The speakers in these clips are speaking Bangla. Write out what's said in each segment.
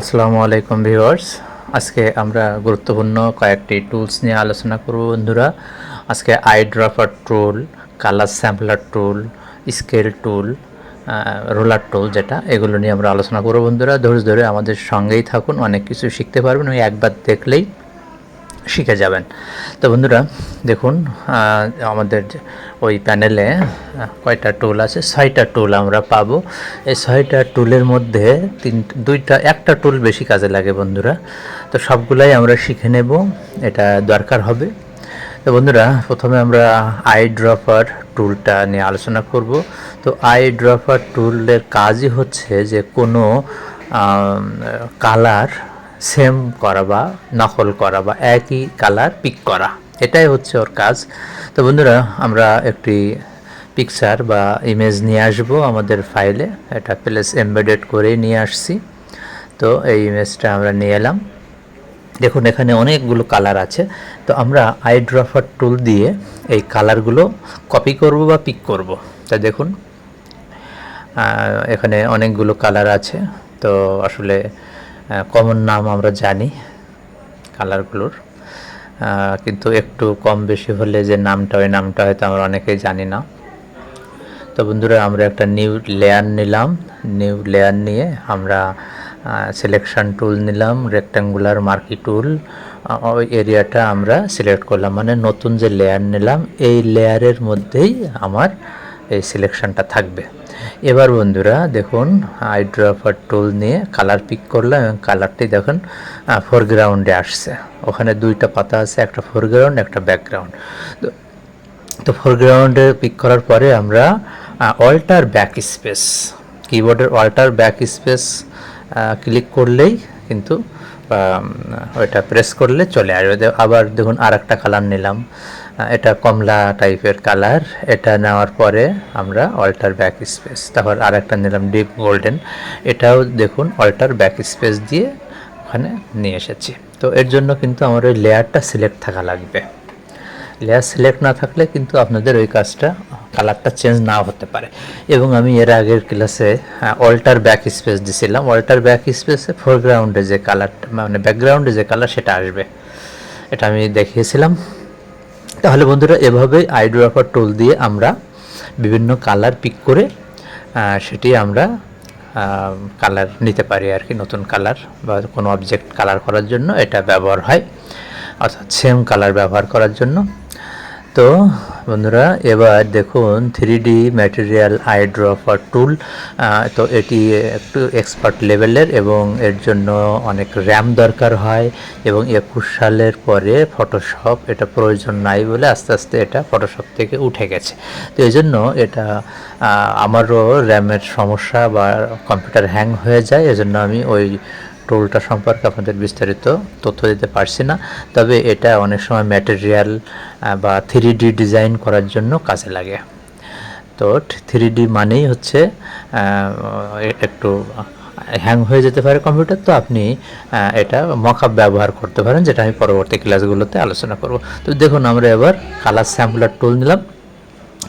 আসসালামু আলাইকুম ভিউয়ার্স। আজকে আমরা গুরুত্বপূর্ণ কয়েকটি টুলস নিয়ে আলোচনা করব বন্ধুরা। আজকে eye dropper tool, colour sampler tool, scale tool ruler tool যেটা, এগুলো নিয়ে আমরা আলোচনা করব বন্ধুরা। ধৈর্য ধরে আমাদের সঙ্গেই থাকুন, অনেক কিছু শিখতে পারবেন। ওই একবার দেখলেই শিখে যাবেন। তো বন্ধুরা, দেখুন আমাদের ওই প্যানেলে কয়টা টুল আছে? ছয়টা টুল আমরা পাবো। এই ছয়টা টুলের মধ্যে তিন, দুইটা, একটা টুল বেশি কাজে লাগে বন্ধুরা। তো সবগুলাই আমরা শিখে নেব, এটা দরকার হবে। তো বন্ধুরা, প্রথমে আমরা আই ড্রপার টুলটা নিয়ে আলোচনা করব। তো আই ড্রপার টুলের কাজই হচ্ছে যে কোনো কালার সেম করা বা নকল করা বা একই কালার পিক করা। এটাই হচ্ছে ওর কাজ। তো বন্ধুরা, আমরা একটি পিকচার বা ইমেজ নিয়ে আসব আমাদের ফাইলে এটা প্লেস এমবেডেড করেই নিয়ে আসছি। তো এই ইমেজটা আমরা নিয়ে এলাম। দেখুন, এখানে অনেকগুলো কালার আছে। তো আমরা আই ড্রপার টুল দিয়ে এই কালারগুলো কপি করব বা পিক করব। তা দেখুন এখানে অনেকগুলো কালার আছে। তো আসলে কমন নাম আমরা জানি কালারগুলোর কিন্তু একটু কম বেশি হলে যে নামটা, ওই নামটা হয়তো আমরা অনেকেই জানি না। তো বন্ধুরা, আমরা একটা নিউ লেয়ার নিলাম। নিউ লেয়ার নিয়ে আমরা সিলেকশন টুল নিলাম রেক্ট্যাঙ্গুলার মার্কি টুল ওই এরিয়াটা আমরা সিলেক্ট করলাম। মানে নতুন যে লেয়ার নিলাম, এই লেয়ারের মধ্যেই আমার এই সিলেকশনটা থাকবে। এবার বন্ধুরা দেখুন আই ড্রপার টুল নিয়ে কালার পিক করলাম এবং কালারটি দেখুন ফোরগ্রাউন্ডে আসছে। ওখানে দুইটা পাতা আছে, একটা ফোরগ্রাউন্ড একটা ব্যাকগ্রাউন্ড তো ফোরগ্রাউন্ডে পিক করার পরে আমরা অল্টার ব্যাক স্পেস কিবোর্ডের অল্টার ব্যাক স্পেস ক্লিক করলেই কিন্তু ওইটা প্রেস করলে চলে আসবে। আবার দেখুন আর একটা কালার নিলাম। এটা কমলা টাইপের কালার এটা নেওয়ার পরে আমরা অল্টার ব্যাক স্পেস তারপর আর একটা নিলাম ডিপ গোল্ডেন এটাও দেখুন অল্টার ব্যাক স্পেস দিয়ে ওখানে নিয়ে এসেছি। তো এর জন্য কিন্তু আমার ওই লেয়ারটা সিলেক্ট থাকা লাগবে। লেয়ার সিলেক্ট না থাকলে কিন্তু আপনাদের ওই কাজটা কালারটা চেঞ্জ নাও হতে পারে। এবং আমি এর আগের ক্লাসে অল্টার ব্যাক স্পেস দিছিলাম। অল্টার ব্যাক স্পেসে ফোরগ্রাউন্ডে যে কালারটা মানে ব্যাকগ্রাউন্ডে যে কালার সেটা আসবে। এটা আমি দেখিয়েছিলাম। তাহলে বন্ধুরা, এভাবে আইড্রপার টোল দিয়ে আমরা বিভিন্ন কালার পিক করে সেটি আমরা কালার নিতে পারি আর কি, নতুন কালার বা কোনো অবজেক্ট কালার করার জন্য এটা ব্যবহার হয়। অর্থাৎ সেম কালার ব্যবহার করার জন্য। তো বন্ধুরা, এবার দেখুন three D material eye dropper tool তো এটি একটু এক্সপার্ট লেভেলের এবং এর জন্য অনেক র্যাম দরকার হয় এবং একুশ সালের পরে ফটোশপ এটা প্রয়োজন নাই বলে আস্তে আস্তে এটা ফটোশপ থেকে উঠে গেছে। তো এই জন্য এটা আমারও র্যামের সমস্যা বা কম্পিউটার হ্যাং হয়ে যায়, এজন্য আমি ওই টুলটা সম্পর্কে আপনাদের বিস্তারিত তথ্য দিতে পারছি না, তবে এটা অনেক সময় ম্যাটেরিয়াল বা থ্রি ডি ডিজাইন করার জন্য কাজে লাগে। তো থ্রি ডি মানেই হচ্ছে একটু হ্যাং হয়ে যেতে পারে কম্পিউটার তো আপনি এটা মকআপ ব্যবহার করতে পারেন, যেটা আমি পরবর্তী ক্লাসগুলোতে আলোচনা করব। তো দেখুন, আমরা এবার কালার স্যাম্পলার টুল নিলাম।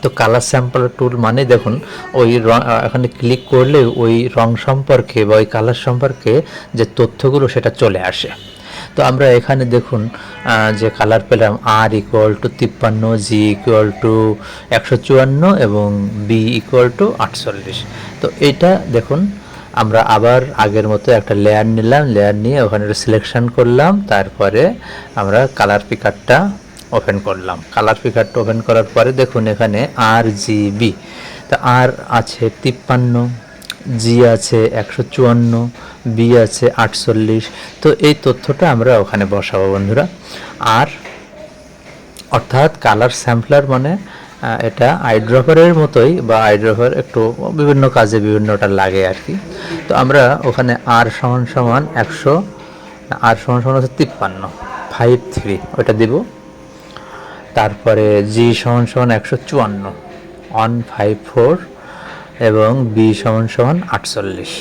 তো কালার স্যাম্পল টুল মানে দেখুন, ওই এখানে ক্লিক করলে ওই রং সম্পর্কে বা ওই কালার সম্পর্কে যে তথ্যগুলো সেটা চলে আসে। তো আমরা এখানে দেখুন যে কালার পেলাম আর ইকুয়াল টু তিপ্পান্ন জি ইকুয়াল টু একশো চুয়ান্ন এবং বি ইকুয়াল টু আটচল্লিশ। তো এটা দেখুন, আমরা আবার আগের মতো একটা লেয়ার নিলাম লেয়ার নিয়ে ওখানে সিলেকশন করলাম, তারপরে আমরা কালার পিকারটা ওপেন করলাম। কালার পিকারটা ওপেন করার পরে দেখুন এখানে আর জিবি তা আর আছে তিপ্পান্ন জি আছে একশো চুয়ান্ন বি আছে আটচল্লিশ। তো এই তথ্যটা আমরা ওখানে বসাবো বন্ধুরা। আর অর্থাৎ কালার স্যাম্পলার মানে এটা আইড্রপারের মতোই বা আইড্রপার একটু বিভিন্ন কাজে বিভিন্নটা লাগে আর কি। তো আমরা ওখানে আর সমান সমান একশো আর সমান সমান হচ্ছে তিপ্পান্ন ফাইভ থ্রি ওটা দিব। তারপরে জি সমান সমান একশো চুয়ান্ন ওয়ান ফাইভ ফোর এবং বি সমান সমান আটচল্লিশ।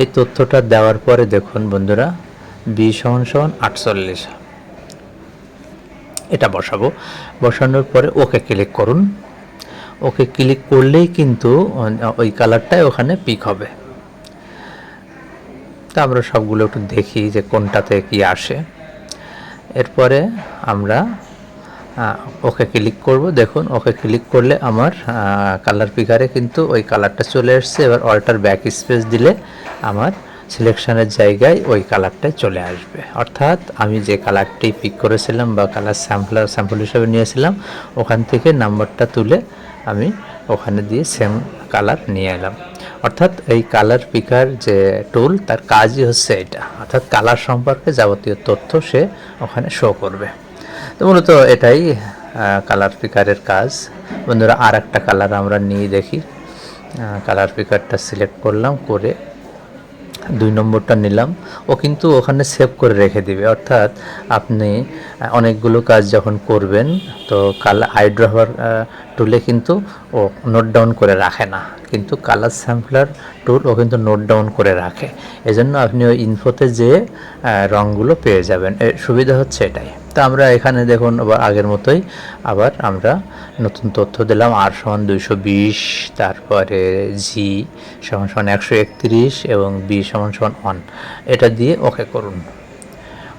এই তথ্যটা দেওয়ার পরে দেখুন বন্ধুরা বি সমান সমান আটচল্লিশ। এটা বসাবো। বসানোর পরে ওকে ক্লিক করুন। ওকে ক্লিক করলেই কিন্তু ওই কালারটাই ওখানে পিক হবে। তো আমরা সবগুলো একটু দেখি যে কোনটাতে কি আসে। এরপরে আমরা ওকে ক্লিক করব। দেখুন, ওকে ক্লিক করলে আমার কালার পিকারে কিন্তু ওই কালারটা চলে এসছে এবার অল্টার ব্যাক স্পেস দিলে আমার সিলেকশনের জায়গায় ওই কালারটাই চলে আসবে। অর্থাৎ আমি যে কালারটি পিক করেছিলাম বা কালার স্যাম্পলার স্যাম্পল হিসাবে নিয়েছিলাম, ওখান থেকে নাম্বারটা তুলে আমি ওখানে দিয়ে সেম কালার নিয়ে এলাম। অর্থাৎ এই কালার পিকার যে টুল তার কাজই হচ্ছে এটা। অর্থাৎ কালার সম্পর্কে যাবতীয় তথ্য সে ওখানে শো করবে। তো মূলত এটাই কালার পিকারের কাজ। বন্ধুরা আর একটা কালার আমরা নিয়ে দেখি। কালার পিকারটা সিলেক্ট করলাম, করে দুই নম্বরটা নিলাম। ও কিন্তু ওখানে সেভ করে রেখে দিবে। অর্থাৎ আপনি অনেকগুলো কাজ যখন করবেন, তো কালার আইড্রভার টুলে কিন্তু ও নোট ডাউন করে রাখে না। কিন্তু কালার স্যাম্পলার টুল ও কিন্তু নোট ডাউন করে রাখে। এজন্য আপনি ওই ইনফোতে যে রঙগুলো পেয়ে যাবেন। সুবিধা হচ্ছে এটাই। তো আমরা এখানে দেখুন আবার আগের মতোই আবার আমরা নতুন তথ্য দিলাম আর সমান দুইশো বিশ, তারপরে জি সমান সমান একশো একত্রিশ এবং বি সমান সমান ওয়ান। এটা দিয়ে ওকে করুন।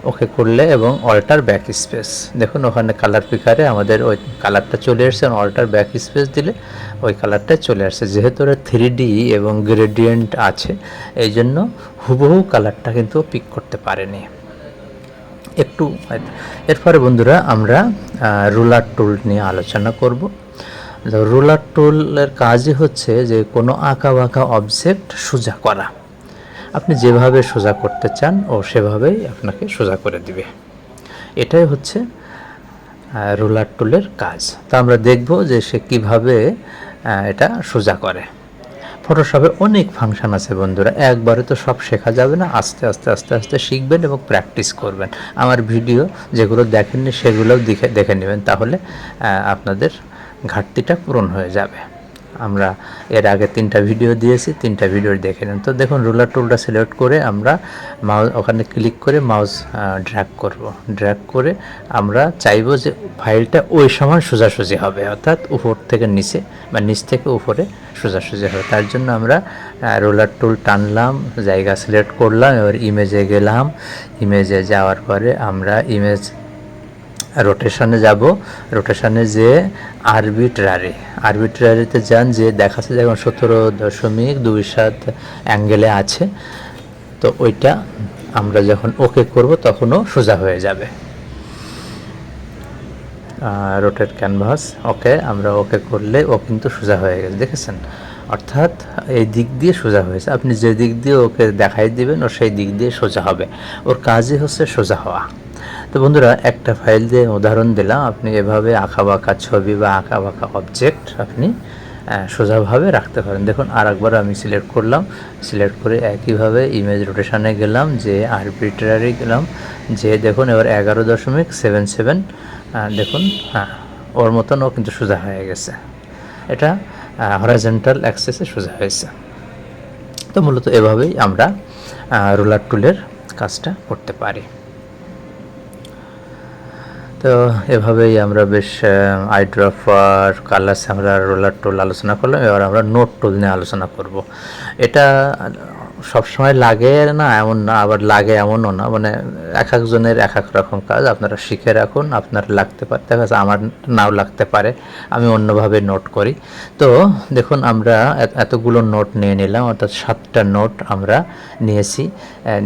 ওকে করলে এবং অল্টার ব্যাক স্পেস। দেখুন ওখানে কালার পিকারে আমাদের ওই কালারটা চলে এসছে অল্টার ব্যাক স্পেস দিলে ওই কালারটা চলে আসছে যেহেতু ওরা থ্রি এবং গ্রেডিয়েন্ট আছে এই জন্য হুবহু কালারটা কিন্তু পিক করতে পারেনি। একটু এরপরে বন্ধুরা আমরা রুলার টুল নিয়ে আলোচনা করব। রুলার টুলের কাজই হচ্ছে যে কোনো আঁকা বাঁকা অবজেক্ট সোজা করা। আপনি যেভাবে সোজা করতে চান, ও সেভাবেই আপনাকে সোজা করে দিবে। এটাই হচ্ছে রুলার টুলের কাজ। তা আমরা দেখব যে সে কীভাবে এটা সোজা করে। ফটোশপে অনেক ফাংশান আছে বন্ধুরা। একবারে তো সব শেখা যাবে না। আস্তে আস্তে আস্তে আস্তে শিখবেন এবং প্র্যাকটিস করবেন। আমার ভিডিও যেগুলো দেখেননি সেগুলোও দেখে দেখে নেবেন। তাহলে আপনাদের ঘাটতিটা পূরণ হয়ে যাবে। আমরা এর আগে তিনটা ভিডিও দিয়েছি, তিনটা ভিডিও দেখে নেন। তো দেখুন, রুলার টুলটা সিলেক্ট করে আমরা মাউস ওখানে ক্লিক করে মাউস ড্র্যাগ করব। ড্র্যাগ করে আমরা চাইব যে ফাইলটা ওই সমান সোজাসুজি হবে, অর্থাৎ উপর থেকে নিচে বা নিচ থেকে উপরে সোজাসুজি হবে। তার জন্য আমরা রোলার টুল টানলাম, জায়গা সিলেক্ট করলাম, এবার ইমেজে গেলাম। ইমেজে যাওয়ার পরে আমরা ইমেজ রোটেশনে যাব রোটেশনে যে আরবিট্রারি আরবিট্রারিতে যান যে দেখাচ্ছে যেমন সতেরো দশমিক দুই সাত অ্যাঙ্গেলে আছে, তো ওইটা আমরা যখন ওকে করব তখনও সোজা হয়ে যাবে। রোটেট ক্যানভাস ওকে আমরা ওকে করলে ও কিন্তু সোজা হয়ে গেছে, দেখেছেন? অর্থাৎ এই দিক দিয়ে সোজা হয়েছে, আপনি যে দিক দিয়ে ওকে দেখাই দিবেন ও সেই দিক দিয়ে সোজা হবে, ওর কাজই হচ্ছে সোজা হওয়া। তো বন্ধুরা, একটা ফাইল দিয়ে উদাহরণ দিলাম। আপনি এভাবে আঁকা বাঁকা ছবি বা আঁকা বাঁকা অবজেক্ট আপনি সোজাভাবে রাখতে পারেন। দেখুন আর একবার আমি সিলেক্ট করলাম। সিলেক্ট করে একইভাবে ইমেজ রোটেশানে গেলাম, যে আরবিট্রারি গেলাম, যে দেখুন, এবার এগারো দশমিক সেভেন সেভেন দেখুন হ্যাঁ ওর মতন ও কিন্তু সোজা হয়ে গেছে। এটা হরাইজেন্টাল অ্যাক্সেসে সোজা হয়েছে। তো মূলত এভাবেই আমরা রোলার টুলের কাজটা করতে পারি। তো এভাবেই আমরা বেশ eyedropper colour sampler roller tool আলোচনা করলাম, এবার আমরা নোট টোল নিয়ে আলোচনা করব। এটা সবসময় লাগে না, এমন না, আবার লাগে এমনও না। মানে এক একজনের এক এক রকম কাজ, আপনারা শিখে রাখুন, আপনার লাগতে পারে, দেখা যাচ্ছে আমার নাও লাগতে পারে, আমি অন্যভাবে নোট করি। তো দেখুন, আমরা এতগুলো নোট নিয়ে নিলাম, অর্থাৎ সাতটা নোট আমরা নিয়েছি।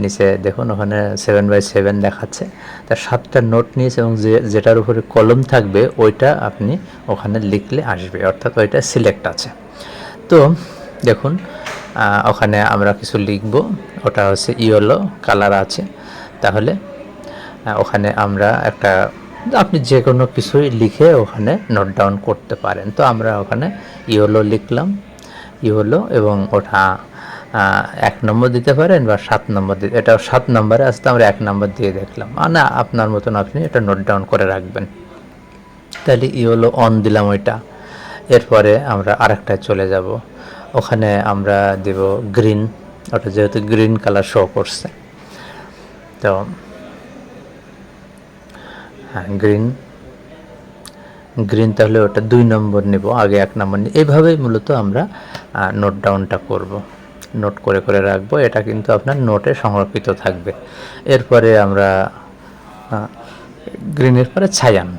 নিচে দেখুন, ওখানে সেভেন বাই সেভেন দেখাচ্ছে। তা সাতটা নোট নিয়েছি এবং যে, যেটার উপরে কলম থাকবে, ওইটা আপনি ওখানে লিখলে আসবে, অর্থাৎ ওইটা সিলেক্ট আছে। তো দেখুন ওখানে আমরা কিছু লিখব। ওটা হচ্ছে ইয়েলো, কালার আছে। তাহলে ওখানে আমরা একটা, আপনি যে কোনো কিছুই লিখে ওখানে নোট ডাউন করতে পারেন। তো আমরা ওখানে ইয়েলো লিখলাম। ইয়েলো এবং ওটা এক নম্বর দিতে পারেন বা সাত নম্বর দিতে এটা সাত নম্বরে আসতে আমরা এক নম্বর দিয়ে দেখলাম। না, আপনার মতন আপনি এটা নোট ডাউন করে রাখবেন। তাহলে ইয়েলো অন দিলাম ওইটা। এরপরে আমরা আরেকটায় চলে যাব। ওখানে আমরা দেব গ্রিন, ওটা যেহেতু গ্রিন কালার শো করছে। তো হ্যাঁ গ্রিন। গ্রিন তাহলে ওটা দুই নম্বর নেব, আগে এক নম্বর নিই এইভাবেই মূলত আমরা নোট ডাউনটা করব। নোট করে করে রাখব, এটা কিন্তু আপনার নোটে সংরক্ষিত থাকবে। এরপরে আমরা গ্রিনের পরে ছায়ান।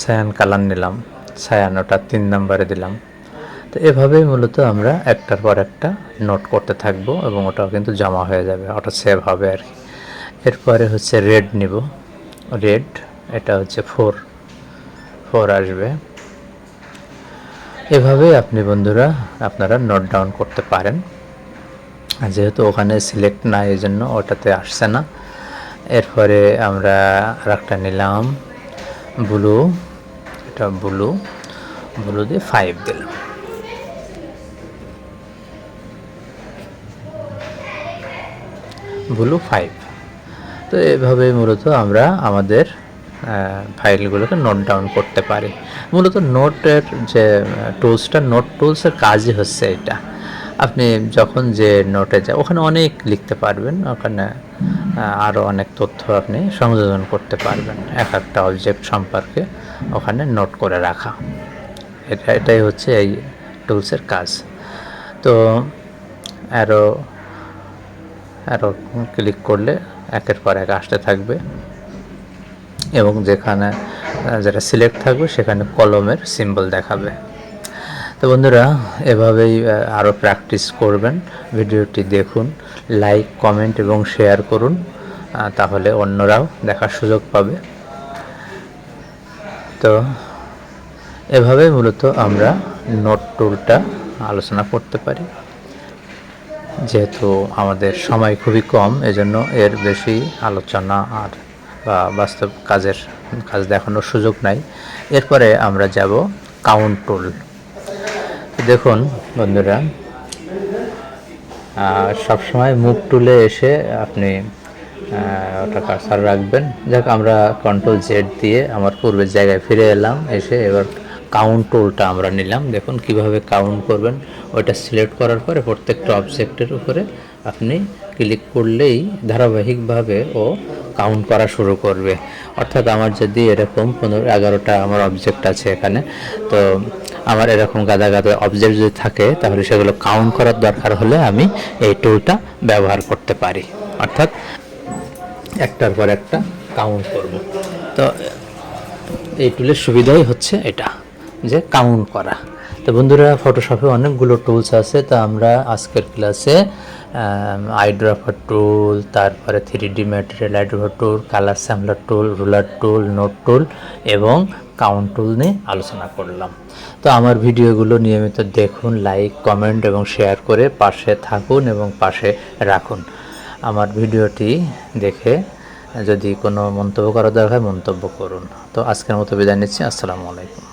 ছায়ান কালার নিলাম। ছায়ান ওটা তিন নম্বরে দিলাম। তো এভাবেই মূলত আমরা একটার পর একটা নোট করতে থাকব এবং ওটাও কিন্তু জমা হয়ে যাবে, ওটা সেভ হবে আর কি। এরপরে হচ্ছে রেড নিব। রেড এটা হচ্ছে ফোর ফোর আসবে। এভাবে আপনি বন্ধুরা আপনারা নোট ডাউন করতে পারেন। যেহেতু ওখানে সিলেক্ট না এই জন্য ওটাতে আসছে না। এরপরে আমরা আরেকটা নিলাম ব্লু এটা ব্লু ব্লু দিয়ে ফাইভ দিলাম। ব্লু ফাইভ তো এভাবে মূলত আমরা আমাদের ফাইলগুলোকে নোট ডাউন করতে পারি। মূলত নোটের যে টুলসটা নোট টুলসের কাজই হচ্ছে এটা। আপনি যখন যে নোটে যা, ওখানে অনেক লিখতে পারবেন, ওখানে আরও অনেক তথ্য আপনি সংযোজন করতে পারবেন। এক একটা অবজেক্ট সম্পর্কে ওখানে নোট করে রাখা। এটা এটাই হচ্ছে এই টুলসের কাজ। তো আরও আরও ক্লিক করলে একের পর এক আসতে থাকবে। এবং যেখানে যেটা সিলেক্ট থাকবে সেখানে কলমের সিম্বল দেখাবে। তো বন্ধুরা, এভাবেই আরও প্র্যাকটিস করবেন। ভিডিওটি দেখুন লাইক কমেন্ট এবং শেয়ার করুন তাহলে অন্যরাও দেখার সুযোগ পাবে। তো এভাবেই মূলত আমরা নোট টুলটা আলোচনা করতে পারি। যেহেতু আমাদের সময় খুবই কম, এজন্য এর বেশি আলোচনা আর, বা বাস্তব কাজের কাজ দেখানোর সুযোগ নাই। এরপরে আমরা যাব কাউন্ট টুল দেখুন বন্ধুরা সবসময় মুখ টুলে এসে আপনি ওটা কারসার রাখবেন। যাক, আমরা কন্ট্রোল জেড দিয়ে আমার পূর্বের জায়গায় ফিরে এলাম, এসে এবার কাউন্ট টুলটা আমরা নিলাম। দেখুন কীভাবে কাউন্ট করবেন। ওইটা সিলেক্ট করার পরে প্রত্যেকটা অবজেক্টের উপরে আপনি ক্লিক করলেই ধারাবাহিকভাবে ও কাউন্ট করা শুরু করবে। অর্থাৎ আমার যদি এরকম পনেরো, এগারোটা আমার অবজেক্ট আছে এখানে, তো আমার এরকম গাদা গাদা অবজেক্ট যদি থাকে, তাহলে সেগুলো কাউন্ট করার দরকার হলে আমি এই টুলটা ব্যবহার করতে পারি। অর্থাৎ একটার পর একটা কাউন্ট করব। তো এই টুলের সুবিধাই হচ্ছে এটা। যে কাউন্ট করা। তো বন্ধুরা ফটোশপে অনেকগুলো টুলস আছে। তো আমরা আজকের ক্লাসে আইড্রাফার টুল তারপরে three D material eyedropper tool colour sampler tool ruler tool note tool এবং কাউন্ট টুল নিয়ে আলোচনা করলাম। তো আমার ভিডিওগুলো নিয়মিত দেখুন লাইক কমেন্ট এবং শেয়ার করে পাশে থাকুন এবং পাশে রাখুন। আমার ভিডিওটি দেখে যদি কোনো মন্তব্য করার দরকার মন্তব্য করুন। তো আজকের মতো বিদায় নিচ্ছি। আসসালামু আলাইকুম।